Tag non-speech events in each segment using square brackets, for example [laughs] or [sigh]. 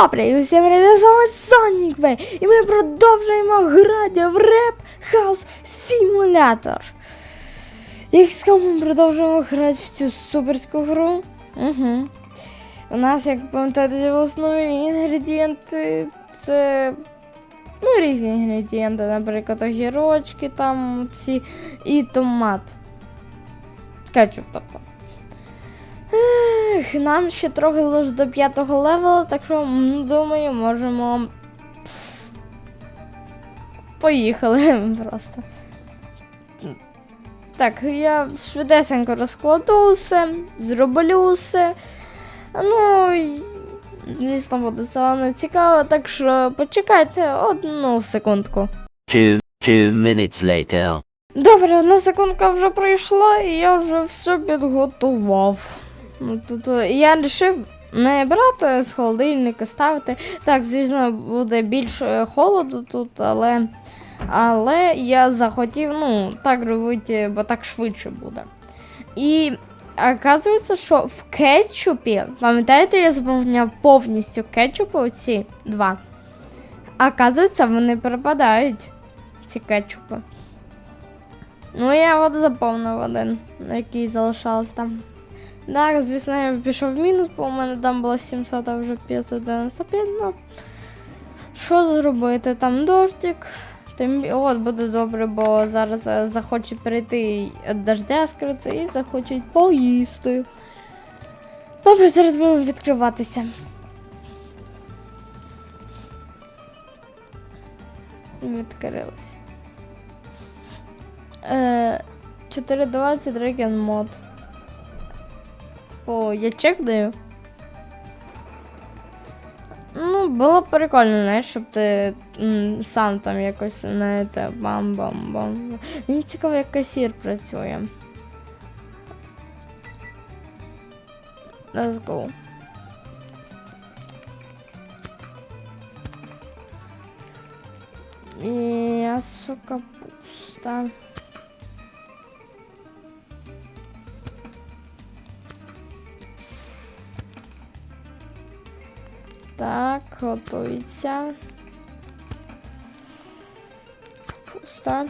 Добре, і усім привіт, з вами Сонік Вей, і ми продовжуємо грати в Rap House Simulator. Як сказав, ми продовжуємо грати в цю суперську гру. Угу. У нас, як пам'ятаєте, в основі інгредієнти це ну, різні інгредієнти, наприклад, огірочки там ці і томат. Кетчуп, тобто. Ех, нам ще трохи лише до п'ятого левела, так що думаю, можемо. Поїхали [laughs] просто. Так, я швидесенько розкладу все, зроблю все. Ну, звісно, буде це вам не цікаво, так що почекайте одну секундку. Two, two minutes later. Добре, одна секундка вже пройшла, і я вже все підготував. Ну, Тут е, я вирішив не брати з холодильника, ставити. Так, звісно, буде більше холоду тут, але, але я захотів, ну, так робити, бо так швидше буде. І оказується, що в кетчупі, пам'ятаєте, я заповняв повністю кетчупи оці два. Оказується, вони перепадають, ці кетчупи. Ну, я от заповнив один, який залишався там. Так, звісно, я пішов в мінус, бо у мене там було 700, а вже 595. Ну, що зробити? Там дождик. Тим, от буде добре, бо зараз е, захочуть перейти від дождя скрити і захочуть поїсти. Добре, зараз будемо відкриватися. Відкрилися. Е, 420 Dragon Mod. О, я чек даю. Ну, було б прикольно, знаєш, щоб ти м, сам там якось знаєте, бам-бам-бам. Мені цікаво, як касір працює. Let's go. М'ясо капуста. Так, готується. Капуста.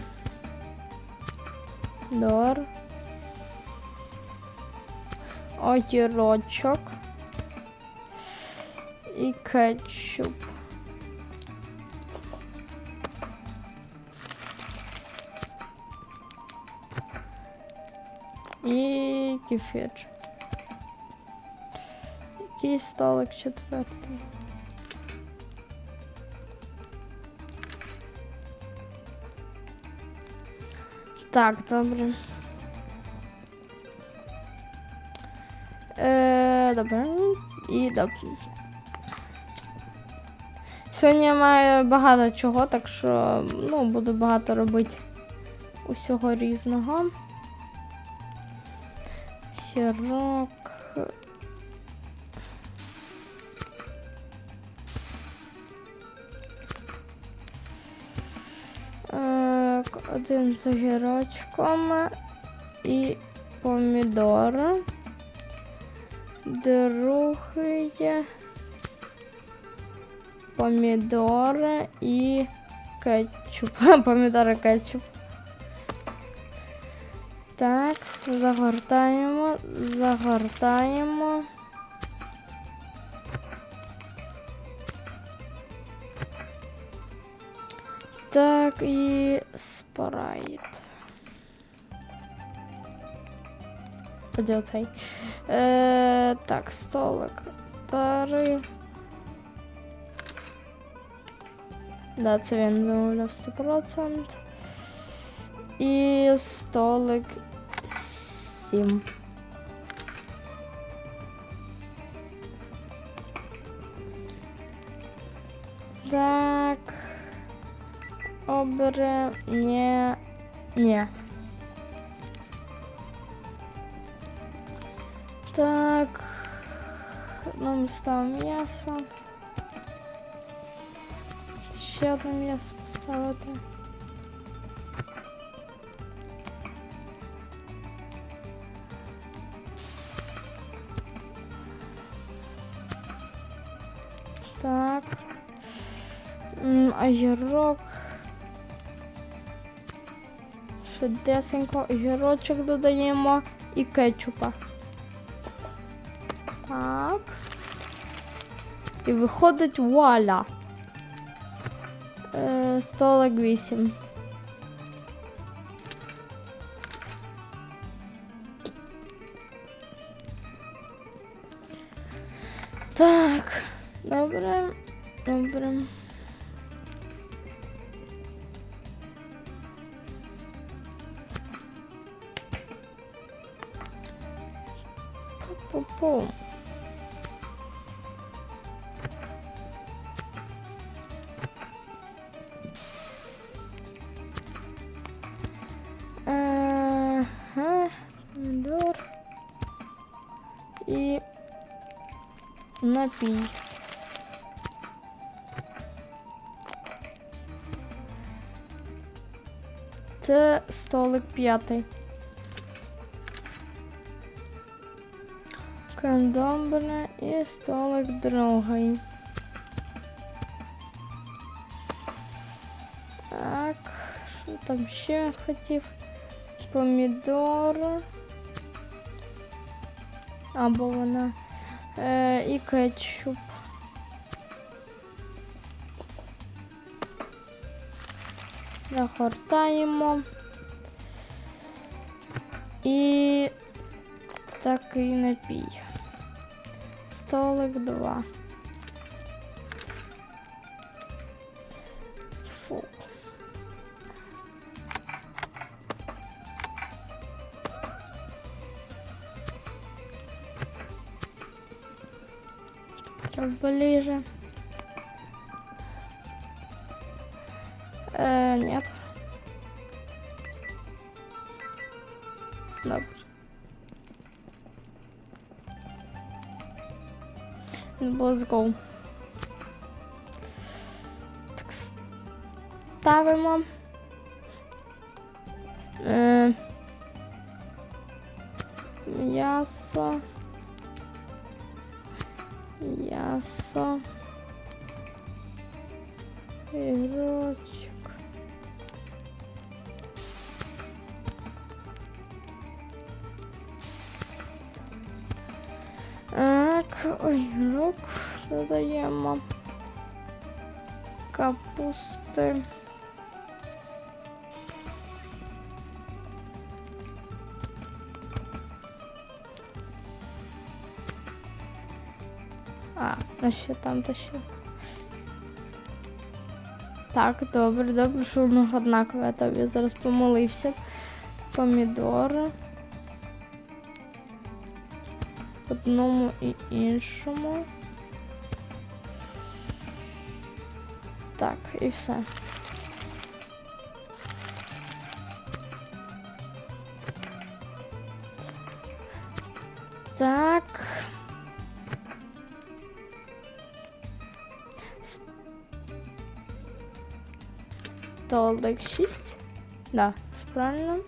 Дор. Огірочок. І кетчуп. І кефір. Який столик четвертий. Так, добре. Е, добре. І добре. Сьогодні я маю багато чого, так що ну, буду багато робити усього різного. Хірок. Один з огірочком і помідори. Другий помідори і кетчуп. [laughs] Помідори кетчуп. Так, загортаємо, загортаємо. Так, і спрайт. Тоді оцей. Е, так, столик. Три. Да, це він замовляв 100%. І столик 7. Так. Обре. Не. Не. Так. Нам ставимо м'ясо. Ще одне м'ясо поставити. Так. М. Швидесенько огірочок додаємо і кетчупа. Так. І виходить вуаля. Е, столик 8. Так, добре, добре. Пу-пу. Ага, помідор і напій. Це столик п'ятий. Кандомбре і столик другий. Так, що там ще хотів? Помідор. Або вона. Е, і кетчуп. Загортаємо. І такий напій. Столик 2. Фу. Треба ближе. Let's go. Так, ставимо. Е, Так, огірок додаємо. Капусти. А, ну ще там то ще. Так, добре, добре, що воно однакове, я зараз помолився. Помідори. Одному і іншому. Так, і все. Так. Столик 6. Да, правильно.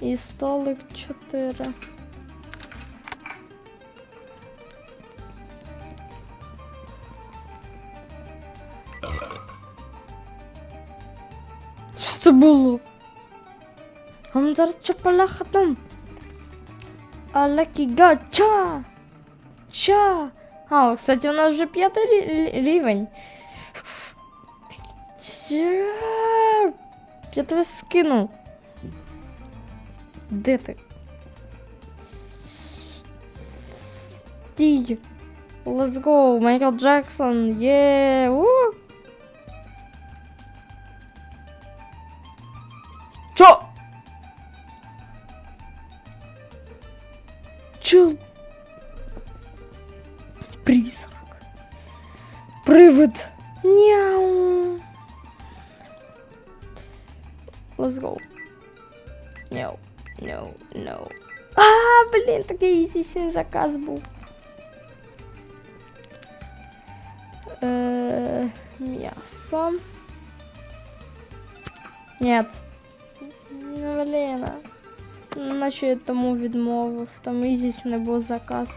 І столик 4. А ну зараз чапаляха там. Алекіга, ча! Ча! А, кстати, у нас вже п'ятий рі- рі- рівень. Ча! Я тебе скину. Де ти? Стій. Let's go, Майкл Джексон, є! У! Такий заказ був. Е, м'ясо. Нет. Блін. Наче я тому відмовив. Там ізіс не був заказ.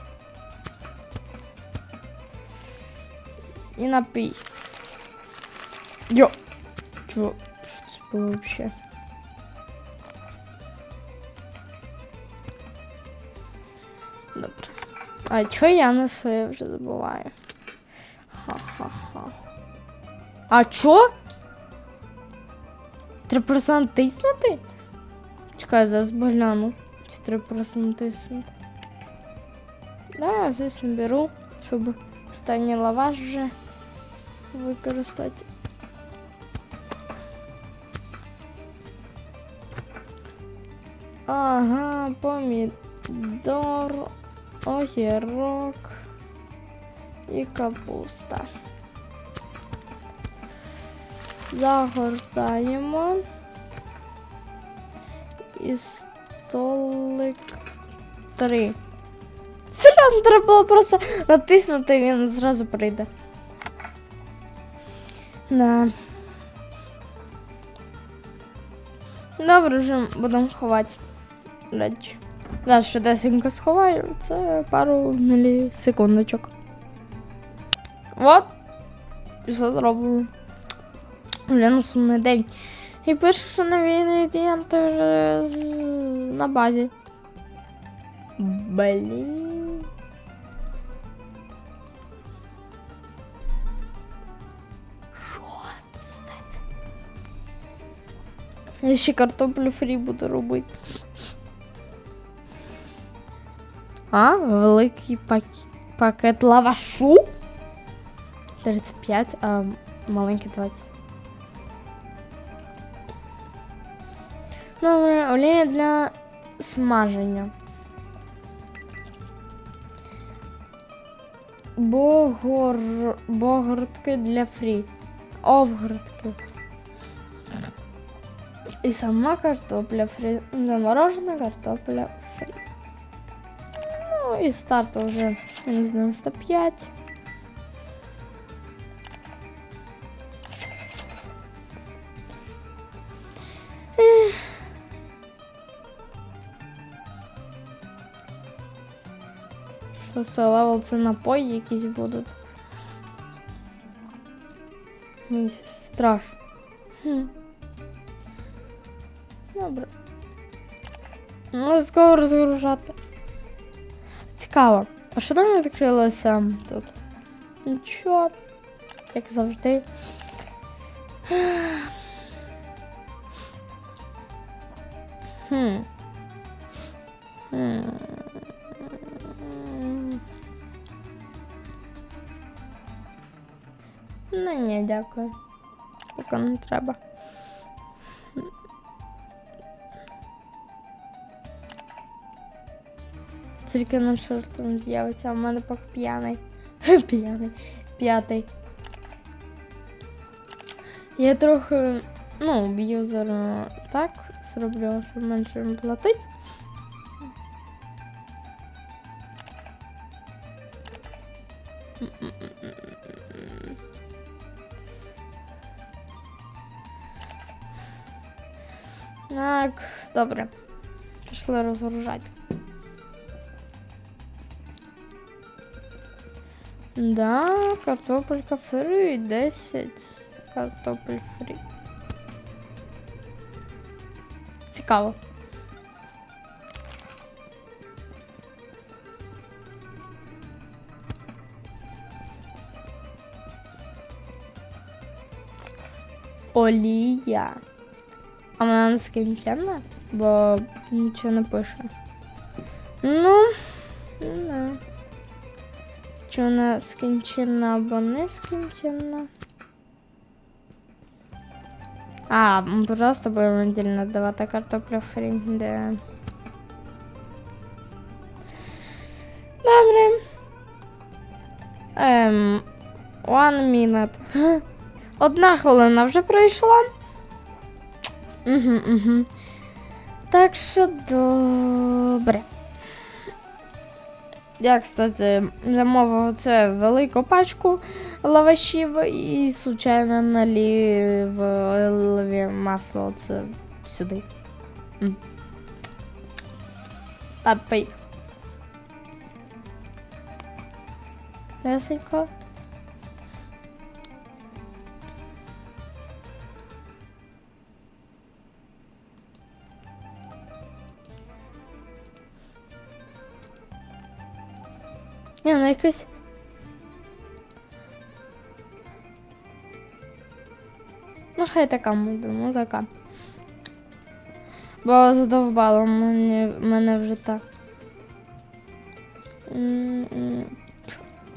і напій. Йо. Чо? Що це було взагалі? А чо я на своє вже забуваю? Ха-ха-ха. А чо? Треба просто натиснути? Чекай, зараз погляну. Чи треба просто натиснути? Да, звісно, беру, щоб останній лаваш вже використати. Ага, помідор, огірок і капуста. Загортаємо. І столик три. Серйозно, треба було просто натиснути, він зразу прийде. Да. Добре, вже будемо ховати речі. Зараз ще десенько сховаю, це пару мілісекундочок. От. І все зроблено. Вже наступний день. І пише, що нові інгредієнти вже на базі. Блін. Що? Я ще картоплю фрі буду робити. А, великий пак... пакет лавашу. 35, а маленький 20. Добре, олія для смаження. Богор... Богородки для фрі. Овгородки. І сама картопля фрі. Заморожена картопля і старту вже я не знаю, 105. Ех. Просто левел це напої якісь будуть. Мені страшно. Хм. Добре. Ну, скоро розгружати. Цікаво. А що там відкрилося тут? Нічого. Як завжди. Хм. Хм. Ну ні, дякую. Поки не треба. Тільки на шортом з'явиться, а в мене поки п'яний. [laughs] П'яний. П'ятий. Я трохи, ну, б'ю зараз так, зроблю, щоб менше платить. Так, добре. Пішли розгружати. Да, картопелька фрі, 10 картопель фрі. Цікаво. Олія. А вона нескінченна? Бо нічого не пише. Ну, не знаю. Чи вона скінчена або не скінчена? А, просто будемо віддільно давати картоплю фрі, де. Добре. Ем, one minute. [laughs] Одна хвилина вже пройшла. Угу, угу. Так що добре. Я, кстати, замовив це велику пачку лавашів і, случайно, налив оливі масло це сюди. Апей. Лесенько. Якийсь. Ну, хай така буде музика. Бо задовбало мене, мене вже так.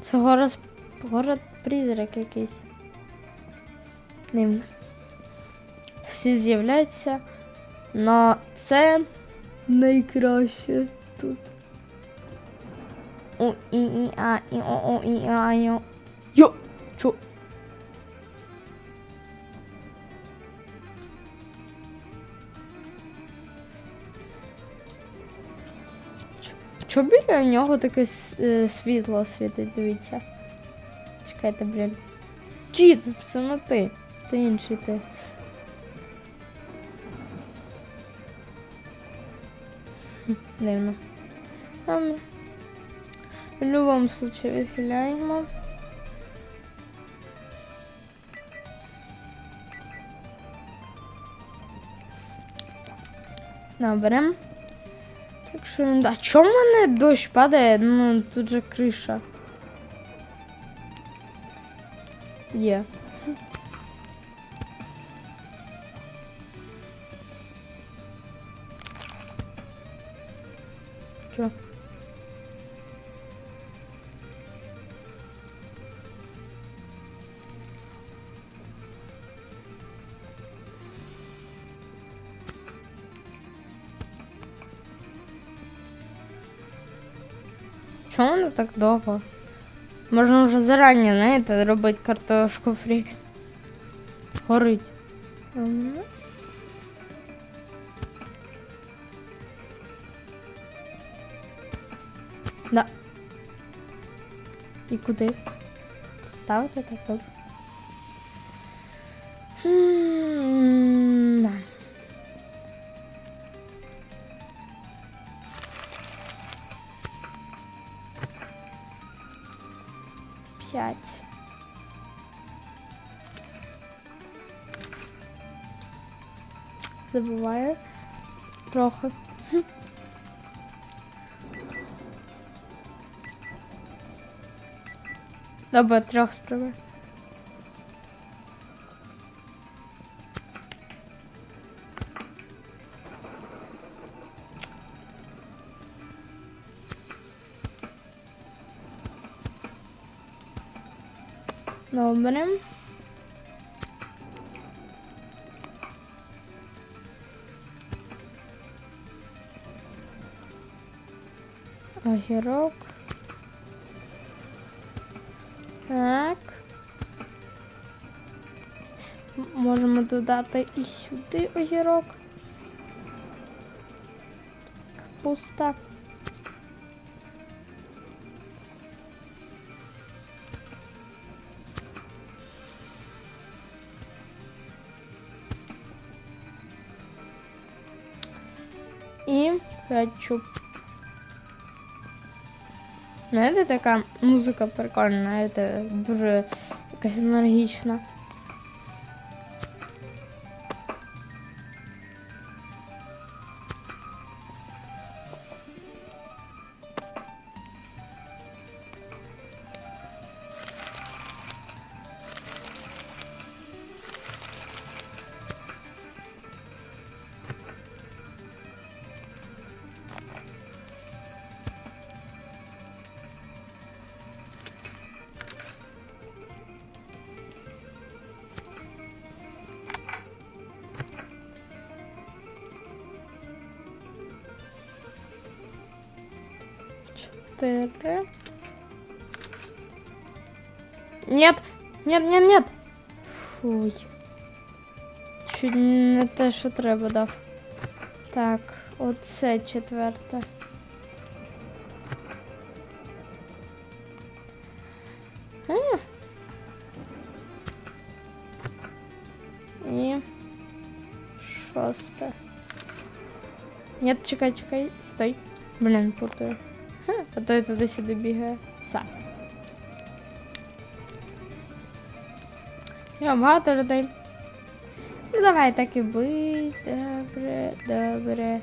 Це город, город призрак якийсь. Дивно. Всі з'являються, но це найкраще тут. У і і а і о о і а йо. Йо! Чо? Чо біля нього таке е, світло світить, дивіться. Чекайте, блін. Чіт, це не ти. Це інший ти. Дивно. В будь-якому случаю відхиляємо. Добре. Так що, а чому в мене дощ падає? Ну, тут же криша. Є. Чо? Чому воно так довго? Можна вже зарані, знаєте, робити картошку фрі. Горить. Да. І куди? Ставити так добре. Забуваю. Трохи. Добре, трьох спробуй. Добре. Огірок. Так. М- Можемо додати і сюди огірок. Капуста. І кетчуп. Знаєте, така музика прикольна, знаєте, дуже якась енергічна. Чотири. Нет, нет, нет, нет. Фуй. Чуть не те, що треба дав. Так, оце четверте. І шосте. Нет, чекай, чекай, стой. Блін, путаю. А то я туди-сюди бігає. Все. Я багато людей. Ну, давай так і бий. Добре, добре.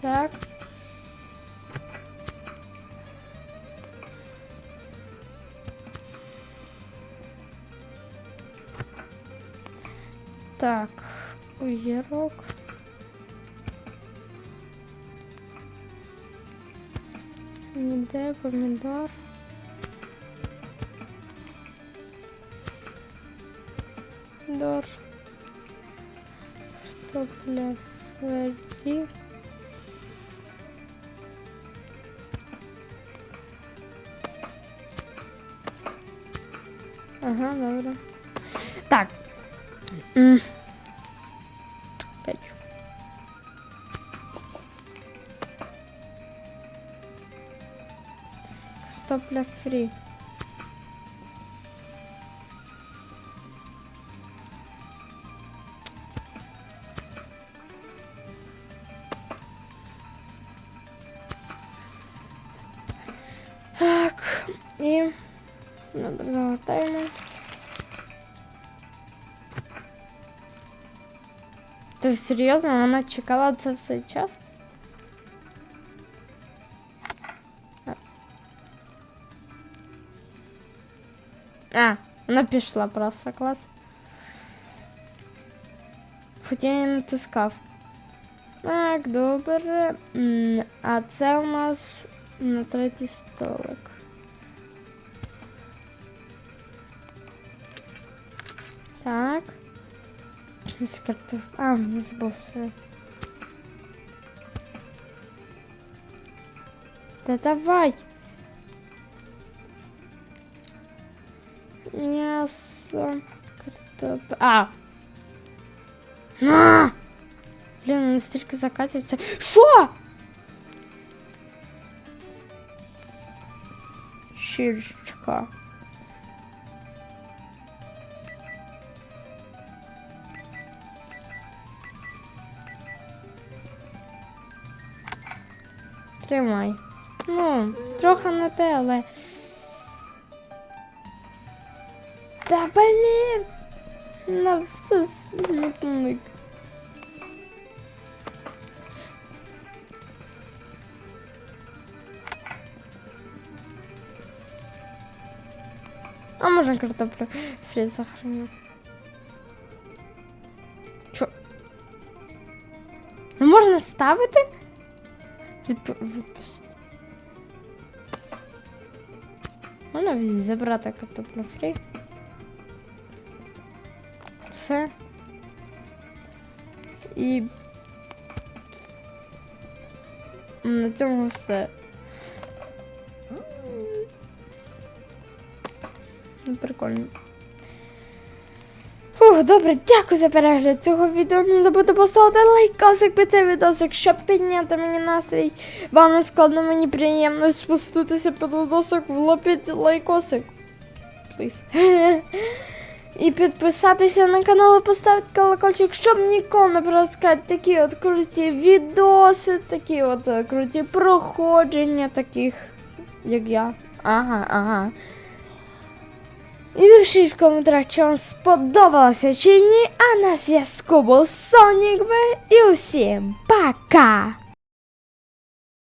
Так. Так, огірок. Ніде помідор. Помідор. Картопля фрі. Картопля фрі. Так, і добре, загортаємо. Ти серйозно? Вона чекала це все час? Пішла просто клас. Хоча я не натискав. Так, добре. А це у нас на третій столик. Так. А, не забув все. Да давай. М'ясо, картоп... А! На! Блін, настільки закатується. Що? Щічка. Тримай. Ну, трохи не те, але. Та блін! На все смітник. А можна картоплю фрі сохраню. Чо? Не можна ставити? Випустити. Можна забрати картоплю фрі. Все. І на цьому все. Ну, прикольно. Фух, добре, дякую за перегляд цього відео. Не забудьте поставити лайкосик під цей відосик, щоб підняти мені настрій. Вам не складно, мені приємно спуститися під відосик, влопіть лайкосик. Пліз. [laughs] І підписатися на канал і поставити колокольчик, щоб ніколи не пропускати такі от круті відоси, такі от е, круті проходження таких, як я. Ага, ага. І напишіть в коментарях, чи вам сподобалося чи ні. А на зв'язку був Сонік Б. І усім пока!